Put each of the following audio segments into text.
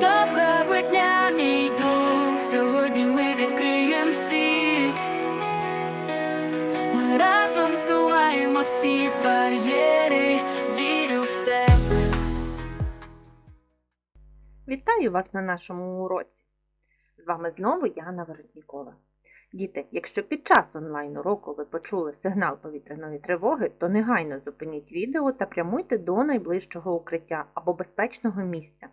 Доброго дня, мій друг. Сьогодні ми відкриємо світ. Ми разом здолаємо всі бар'єри. Вірю в тебе. Вітаю вас на нашому уроці. З вами знову Яна Воротнікова. Діти, якщо під час онлайн-уроку ви почули сигнал повітряної тривоги, то негайно зупиніть відео та прямуйте до найближчого укриття або безпечного місця.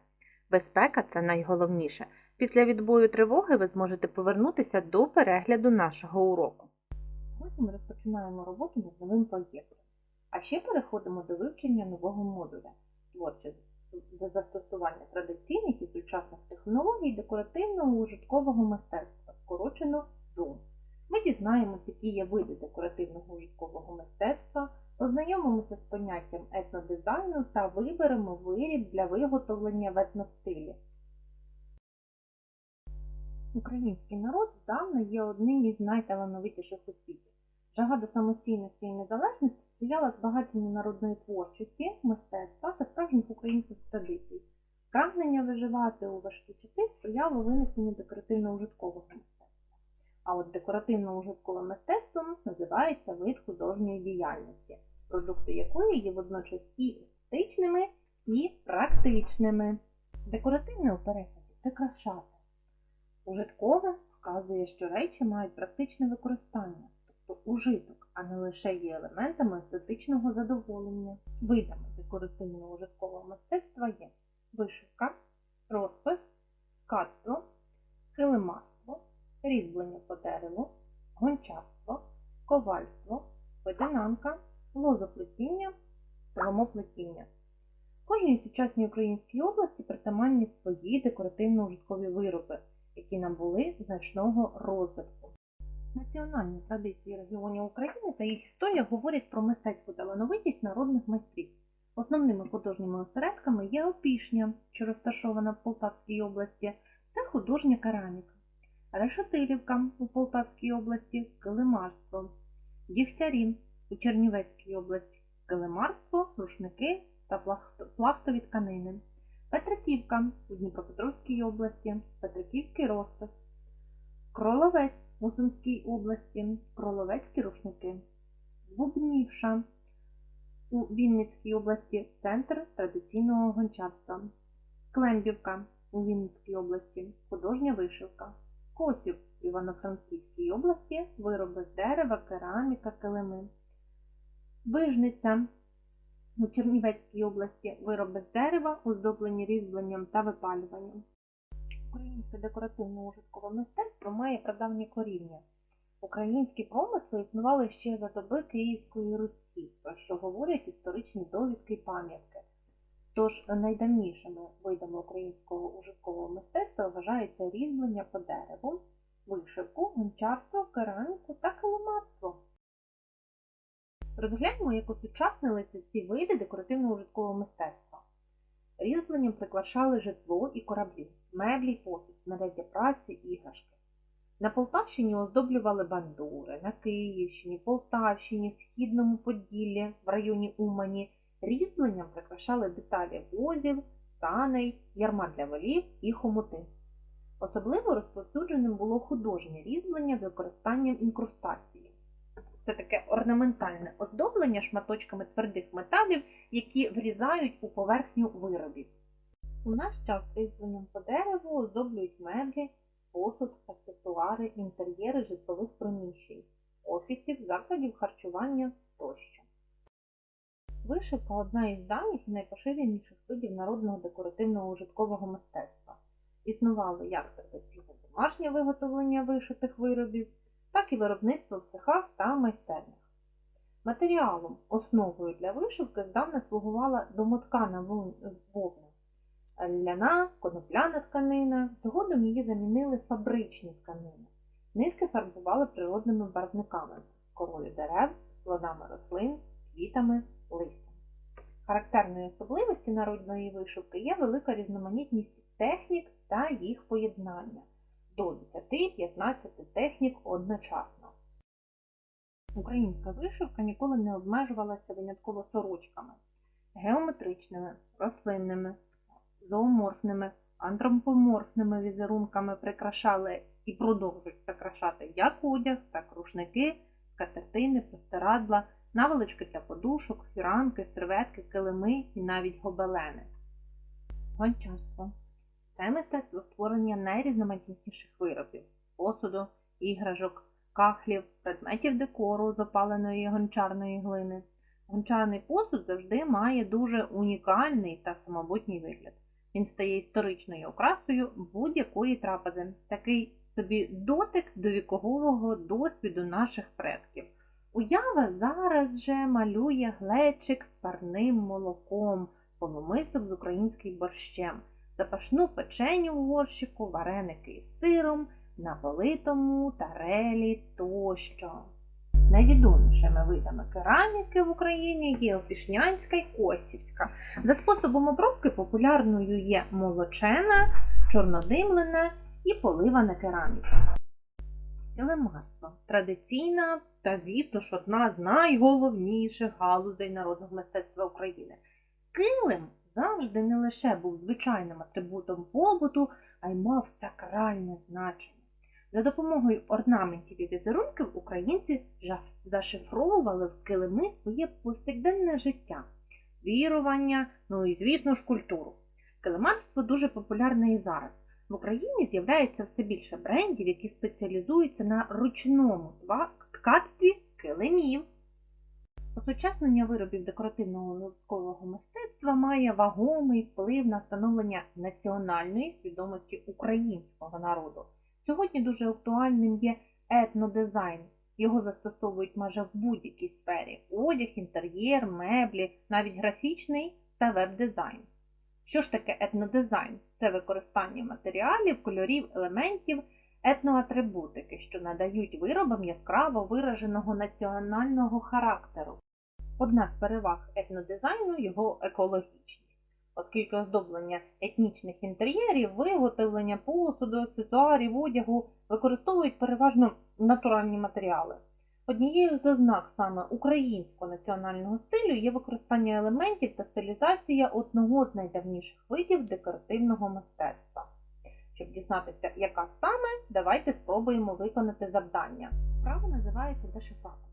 Безпека це найголовніше. Після відбою тривоги ви зможете повернутися до перегляду нашого уроку. Сьогодні ми розпочинаємо роботу над новим проєктом, а ще переходимо до вивчення нового модуля творче за застосування традиційних і сучасних технологій декоративного ужиткового мистецтва, скорочено ЗУМ. Ми дізнаємося, які є види декоративного ужиткового мистецтва, ознайомимося з поняттям етнодизайну та виберемо виріб для виготовлення в етностилі. Український народ здавна є одним із найталановитіших у світі. Жага до самостійності і незалежності сприяла збагаченню народної творчості, мистецтва та справжніх українських традицій. Прагнення виживати у важкі часи сприяло виникненню декоративно-ужиткового мистецтва. А от декоративно-ужитковим мистецтвом називається вид художньої діяльності, продукти якої є водночас і естетичними, і практичними. Декоративне у перекладі прикрашати. Ужиткове вказує, що речі мають практичне використання, тобто ужиток, а не лише є елементами естетичного задоволення. Видами декоративного ужиткового мистецтва є вишивка, розпис, ткацтво, килимарство, різьблення по дереву, гончарство, ковальство, видинанка, лозоплетіння, соломоплетіння. Кожній сучасній українській області притаманні свої декоративно-ужиткові вироби, які набули значного розвитку. Національні традиції регіонів України та їх історія говорять про мистецьку талановитість народних майстрів. Основними художніми осередками є Опішня, що розташована в Полтавській області, та художня кераміка, Решетилівка у Полтавській області килимарство, Дігтярі у Чернівецькій області. Килимарство, рушники та плахт- пластові тканини, Петриківка у Дніпропетровській області, Петриківський розпис, Кроловець у Сумській області, Кроловецькі рушники, Бубнівша у Вінницькій області. Центр традиційного гончарства, Клембівка у Вінницькій області, художня вишивка, Косів в Івано-Франківській області, вироби з дерева, кераміка, килими, Вижниця у Чернівецькій області, вироби з дерева, оздоблені різьбленням та випалюванням. Українське декоративно-ужиткове мистецтво має прадавнє коріння. Українські промисли існували ще за доби Київської Русі, про що говорять історичні довідки і пам'ятки. Тож найдавнішими видами українського ужиткового мистецтва вважається різьблення по дереву, вишивку, гончарство, кераміку та килимарство. Розгляньмо, як осучаснилися ці види декоративно-ужиткового мистецтва. Різьбленням прикрашали житло і кораблі, меблі, посуд, знаряддя праці, іграшки. На Полтавщині оздоблювали бандури, на Київщині, Полтавщині, Східному Поділлі, в районі Умані. Різьбленням прикрашали деталі возів, саней, ярма для волів і хомути. Особливо розповсюдженим було художнє різьблення з використанням інкрустації. Це таке орнаментальне оздоблення шматочками твердих металів, які врізають у поверхню виробів. У наш час різьбленням по дереву оздоблюють меблі, посуд, аксесуари, інтер'єри житлових приміщень, офісів, закладів харчування. Вишивка одна із давніх і найпоширеніших видів народного декоративного ужиткового мистецтва. Існувало як традиційне домашнє виготовлення вишитих виробів, так і виробництво в цехах та майстернях. Матеріалом, основою для вишивки здавна слугувала домоткана вов- вовна. Ляна, конопляна тканина, згодом її замінили фабричні тканини. Низки фарбували природними барвниками корою дерев, плодами рослин, квітами, листям. Характерною особливістю народної вишивки є велика різноманітність технік та їх поєднання до 10-15 технік одночасно. Українська вишивка ніколи не обмежувалася винятково сорочками, геометричними, рослинними, зооморфними антропоморфними візерунками прикрашали і продовжують прикрашати як одяг, так рушники, скатертини, простирадла, наволочки для подушок, фіранки, серветки, килими і навіть гобелени. Гончарство це мистецтво створення найрізноманітніших виробів, посуду, іграшок, кахлів, предметів декору з опаленої гончарної глини. Гончарний посуд завжди має дуже унікальний та самобутній вигляд. Він стає історичною окрасою будь-якої трапези, такий собі дотик до вікового досвіду наших предків. Уява зараз же малює глечик з парним молоком, полумисок з українським борщем, запашну печеню в горщику, вареники з сиром, на политому тарелі тощо. Найвідомішими видами кераміки в Україні є опішнянська і косівська. За способом обробки популярною є молочена, чорнодимлена і поливана кераміка. Килимарство традиційна та, звісно ж, одна з найголовніших галузей народного мистецтва України. Килим завжди не лише був звичайним атрибутом побуту, а й мав сакральне значення. За допомогою орнаментів і візерунків українці зашифровували в килими своє повсякденне життя, вірування, ну і, звісно ж, культуру. Килимарство дуже популярне і зараз. В Україні з'являється все більше брендів, які спеціалізуються на ручному ткацтві килимів. Осучаснення виробів декоративного литкового мистецтва має вагомий вплив на становлення національної свідомості українського народу. Сьогодні дуже актуальним є етнодизайн. Його застосовують майже в будь-якій сфері: одяг, інтер'єр, меблі, навіть графічний та веб-дизайн. Що ж таке етнодизайн? Це використання матеріалів, кольорів, елементів, етноатрибутики, що надають виробам яскраво вираженого національного характеру. Одна з переваг етнодизайну його екологічність, оскільки оздоблення етнічних інтер'єрів, виготовлення посуду, аксесуарів, одягу використовують переважно натуральні матеріали. Однією з ознак саме українського національного стилю є використання елементів та стилізація одного з найдавніших видів декоративного мистецтва. Щоб дізнатися, яка саме, давайте спробуємо виконати завдання. Справа називається дешифратор.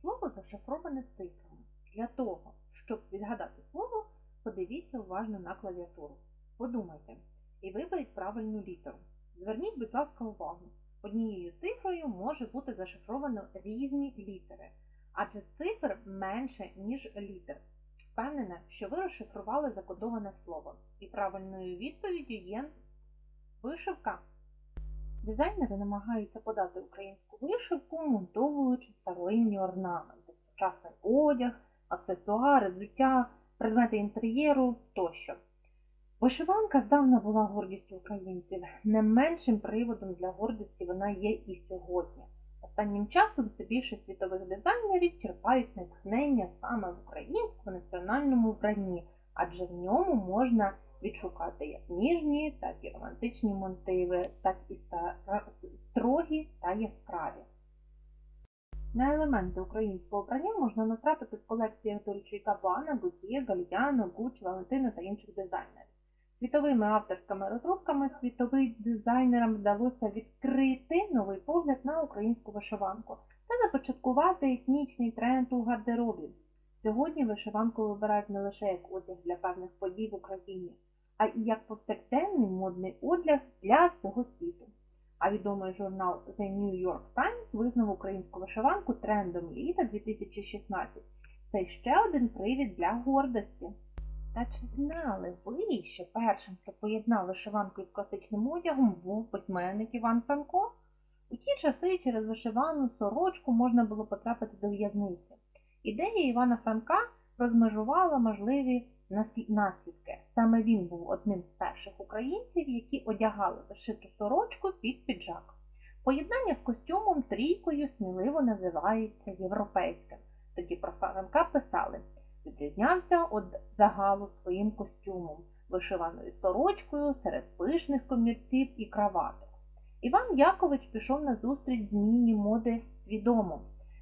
Слово зашифроване цифрами. Для того, щоб відгадати слово, подивіться уважно на клавіатуру. Подумайте і виберіть правильну літеру. Зверніть, будь ласка, увагу. Однією цифрою може бути зашифровано різні літери, адже цифр менше, ніж літер. Впевнена, що ви розшифрували закодоване слово, і правильною відповіддю є вишивка. Дизайнери намагаються подати українську вишивку, монтовуючи старовинні орнаменти, сучасний одяг, аксесуари, взуття, предмети інтер'єру тощо. Вишиванка здавна була гордістю українців. Не меншим приводом для гордості вона є і сьогодні. Останнім часом все більше світових дизайнерів черпають натхнення саме в українському національному вбранні, адже в ньому можна відшукати як ніжні, так і романтичні мотиви, так і строгі та яскраві. На елементи українського вбрання можна натрапити в колекціях Dolce Gabbana, Gaultier, Galliano, Gucci, Valentino та інших дизайнерів. Світовими авторськими розробками світовим дизайнерам вдалося відкрити новий погляд на українську вишиванку та започаткувати етнічний тренд у гардеробі. Сьогодні вишиванку вибирають не лише як одяг для певних подій в Україні, а і як повсякденний модний одяг для всього світу. А відомий журнал The New York Times визнав українську вишиванку трендом літа 2016. Це ще один привід для гордості. Та чи знали ви, що першим, хто поєднав вишиванку із класичним одягом, був письменник Іван Франко? У ті часи через вишивану сорочку можна було потрапити до в'язниці. Ідея Івана Франка розмежувала можливі наслідки. Саме він був одним з перших українців, які одягали вишиту сорочку під піджак. Поєднання з костюмом трійкою сміливо називається європейським. Тоді про Франка писали відрізнявся від загалу своїм костюмом, вишиваною сорочкою серед пишних комірців і краваток. Іван Якович пішов на зустріч зміні моди свідомо.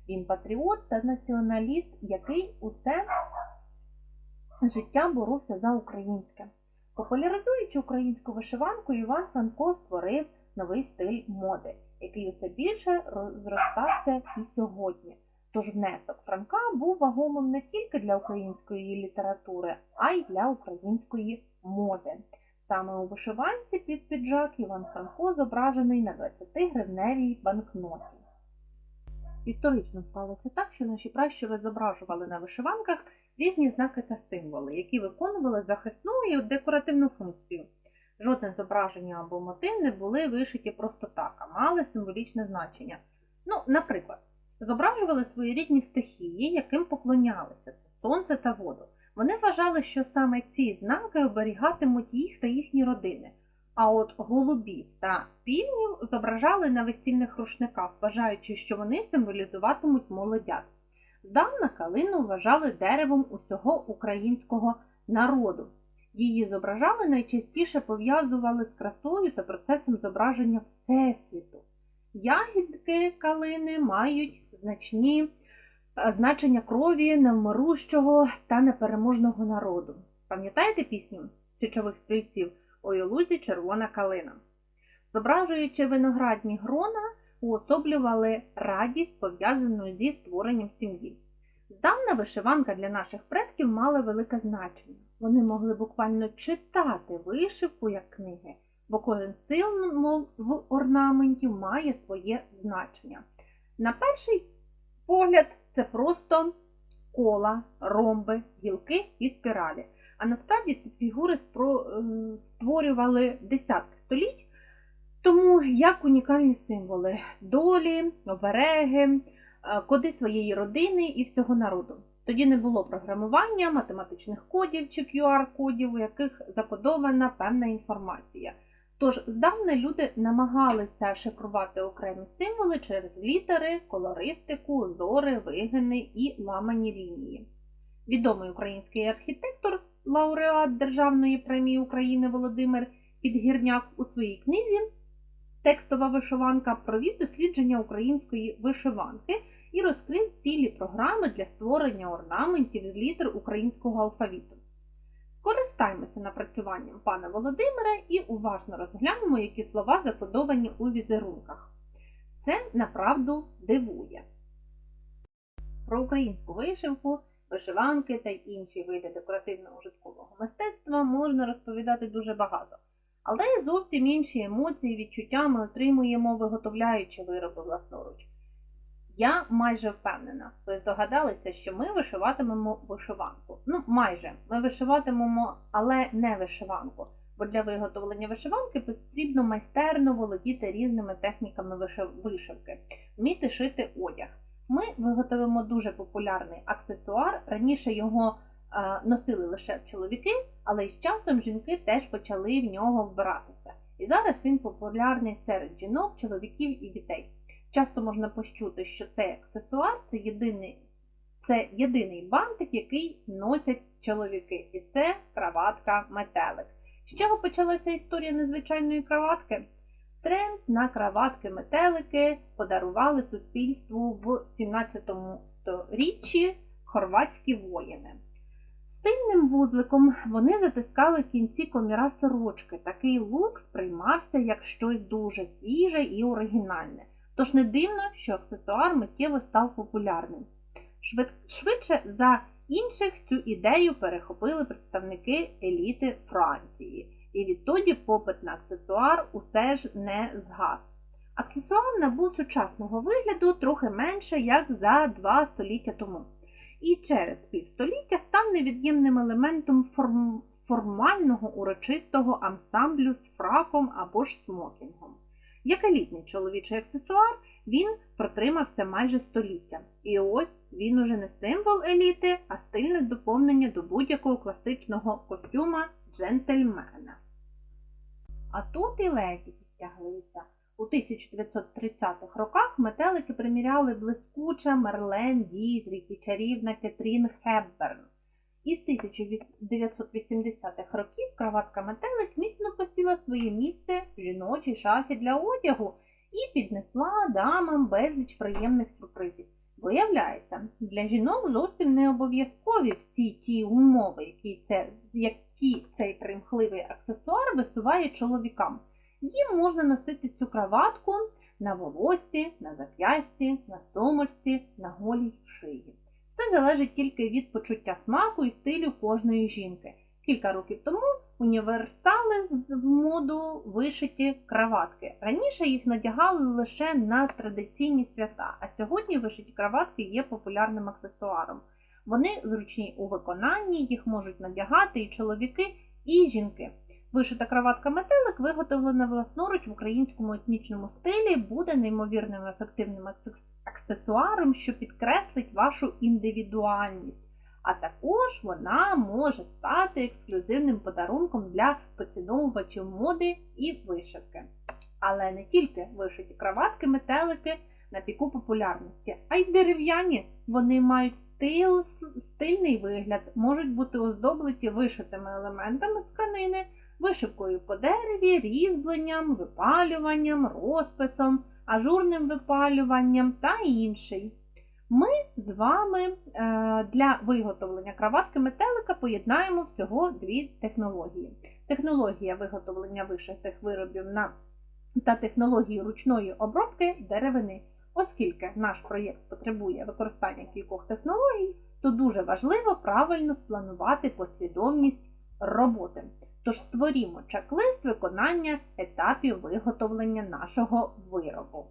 Він патріот та націоналіст, який усе життя боровся за українське. Популяризуючи українську вишиванку, Іван Франко створив новий стиль моди, який усе більше розростався і сьогодні. Тож внесок Франка був вагомим не тільки для української літератури, а й для української моди. Саме у вишиванці під піджак Іван Франко зображений на 20-гривневій банкноті. Історично сталося так, що наші пращури зображували на вишиванках різні знаки та символи, які виконували захисну і декоративну функцію. Жодне зображення або мотив не були вишиті просто так, а мали символічне значення. Ну, наприклад, зображували свої рідні стихії, яким поклонялися сонце та воду. Вони вважали, що саме ці знаки оберігатимуть їх та їхні родини. А от голубів та півнів зображали на весільних рушниках, вважаючи, що вони символізуватимуть молодят. Здавна калину вважали деревом усього українського народу. Її зображали найчастіше пов'язували з красою та процесом зображення Всесвіту. Ягідки калини мають значні е, значення крові невмирущого та непереможного народу. Пам'ятаєте пісню січових стрільців «Ой у лузі червона калина? Зображуючи виноградні грона, уособлювали радість, пов'язану зі створенням сім'ї. Здавна вишиванка для наших предків мала велике значення. Вони могли буквально читати вишивку як книги, бо кожен символ в орнаменті має своє значення. На перший погляд, це просто кола, ромби, гілки і спіралі. А насправді ці фігури е, створювали десятки століть, тому як унікальні символи долі, обереги, е, коди своєї родини і всього народу. Тоді не було програмування, математичних кодів чи QR-кодів, у яких закодована певна інформація. Тож здавна люди намагалися шифрувати окремі символи через літери, колористику, узори, вигини і ламані лінії. Відомий український архітектор, лауреат Державної премії України Володимир Підгірняк у своїй книзі Текстова вишиванка провів дослідження української вишиванки і розкрив цілі програми для створення орнаментів з літер українського алфавіту. Скористаймося напрацюванням пана Володимира і уважно розглянемо, які слова закодовані у візерунках. Це направду дивує. Про українську вишивку, вишиванки та інші види декоративно-ужиткового мистецтва можна розповідати дуже багато. Але зовсім інші емоції, відчуття ми отримуємо, виготовляючи вироби власноруч. Я майже впевнена, ви здогадалися, що ми вишиватимемо вишиванку. Ну, майже ми вишиватимемо, але не вишиванку. Бо для виготовлення вишиванки потрібно майстерно володіти різними техніками вишивки, вміти шити одяг. Ми виготовимо дуже популярний аксесуар. Раніше його е, носили лише чоловіки, але із часом жінки теж почали в нього вбиратися. І зараз він популярний серед жінок, чоловіків і дітей. Часто можна почути, що цей аксесуар це єдиний, це єдиний бантик, який носять чоловіки, і це краватка метелик. З чого почалася історія незвичайної краватки? Тренд на краватки метелики подарували суспільству в 17 сторіччі хорватські воїни. Стильним вузликом вони затискали кінці коміра сорочки. Такий лук сприймався як щось дуже свіже і оригінальне. Тож не дивно, що аксесуар миттєво став популярним. Швидше за інших цю ідею перехопили представники еліти Франції, і відтоді попит на аксесуар усе ж не згас. Аксесуар набув сучасного вигляду трохи менше, як за два століття тому, і через півстоліття став невід'ємним елементом форм- формального урочистого ансамблю з фраком або ж смокінгом. Як елітний чоловічий аксесуар, він протримався майже століття. І ось він уже не символ еліти, а стильне доповнення до будь-якого класичного костюма джентльмена. А тут і леді підтяглися. У 1930-х роках метелики приміряли блискуча Мерлен Дізрік і чарівна Кетрін Хепберн. Із 1980-х років краватка метелик міцно посіла своє місце в жіночій шафі для одягу і піднесла дамам безліч приємних сюрпризів. Виявляється, для жінок зовсім не обов'язкові всі ті умови, які, це, які цей принц пахливий аксесуар висуває чоловікам. Їм можна носити цю краватку на волосі, на зап'ясті, на сумочці, на голій шиї. Це залежить тільки від почуття смаку і стилю кожної жінки. Кілька років тому універсали в моду вишиті краватки. Раніше їх надягали лише на традиційні свята, а сьогодні вишиті краватки є популярним аксесуаром. Вони зручні у виконанні, їх можуть надягати і чоловіки, і жінки. Вишита краватка метелик, виготовлена власноруч в українському етнічному стилі, буде неймовірним ефективним аксес- аксесуаром, що підкреслить вашу індивідуальність. А також вона може стати ексклюзивним подарунком для поціновувачів моди і вишивки. Але не тільки вишиті краватки, метелики на піку популярності, а й дерев'яні. Вони мають стил, стильний вигляд, можуть бути оздоблені вишитими елементами тканини, вишивкою по дереві, різьбленням, випалюванням, розписом, ажурним випалюванням та інший. Ми з вами е, для виготовлення краватки метелика поєднаємо всього дві технології. Технологія виготовлення вишитих виробів на та технологію ручної обробки деревини. Оскільки наш проєкт потребує використання кількох технологій, то дуже важливо правильно спланувати послідовність роботи. Тож створімо чек-лист виконання етапів виготовлення нашого виробу.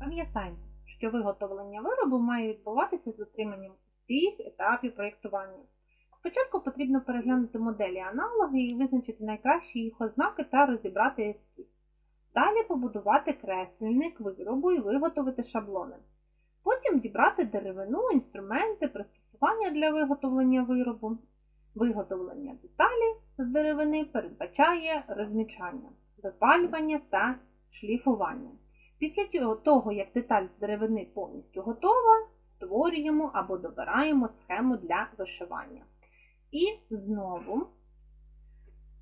Пам'ятаємо, що виготовлення виробу має відбуватися з дотриманням всіх етапів проєктування. Спочатку потрібно переглянути моделі аналоги і визначити найкращі їх ознаки та розібрати ескіз. Далі побудувати кресельник виробу і виготовити шаблони. Потім дібрати деревину, інструменти, пристосування для виготовлення виробу. Виготовлення деталі з деревини передбачає розмічання, випалювання та шліфування. Після того, як деталь з деревини повністю готова, створюємо або добираємо схему для вишивання. І знову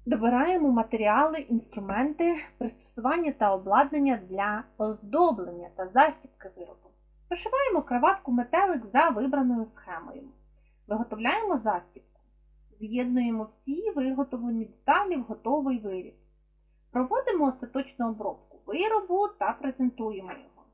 добираємо матеріали, інструменти, пристосування та обладнання для оздоблення та застібки виробу. Вишиваємо краватку метелик за вибраною схемою. Виготовляємо застібку. З'єднуємо всі виготовлені деталі в готовий виріб. Проводимо остаточну обробку виробу та презентуємо його.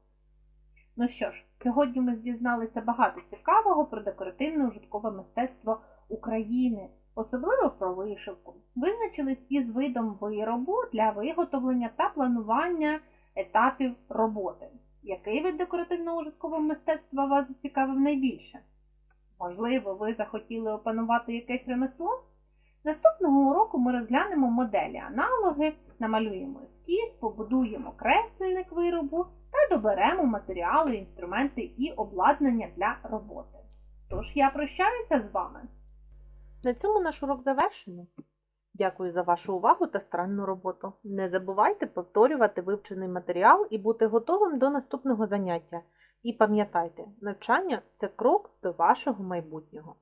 Ну що ж, сьогодні ми дізналися багато цікавого про декоративне ужиткове мистецтво України, особливо про вишивку. Визначились із видом виробу для виготовлення та планування етапів роботи. Який вид декоративного ужиткового мистецтва вас зацікавив найбільше? Можливо, ви захотіли опанувати якесь ремесло? Наступного уроку ми розглянемо моделі аналоги, намалюємо ескіз, побудуємо кресельник виробу та доберемо матеріали, інструменти і обладнання для роботи. Тож я прощаюся з вами. На цьому наш урок завершено. Дякую за вашу увагу та старанну роботу. Не забувайте повторювати вивчений матеріал і бути готовим до наступного заняття. І пам'ятайте, навчання це крок до вашого майбутнього.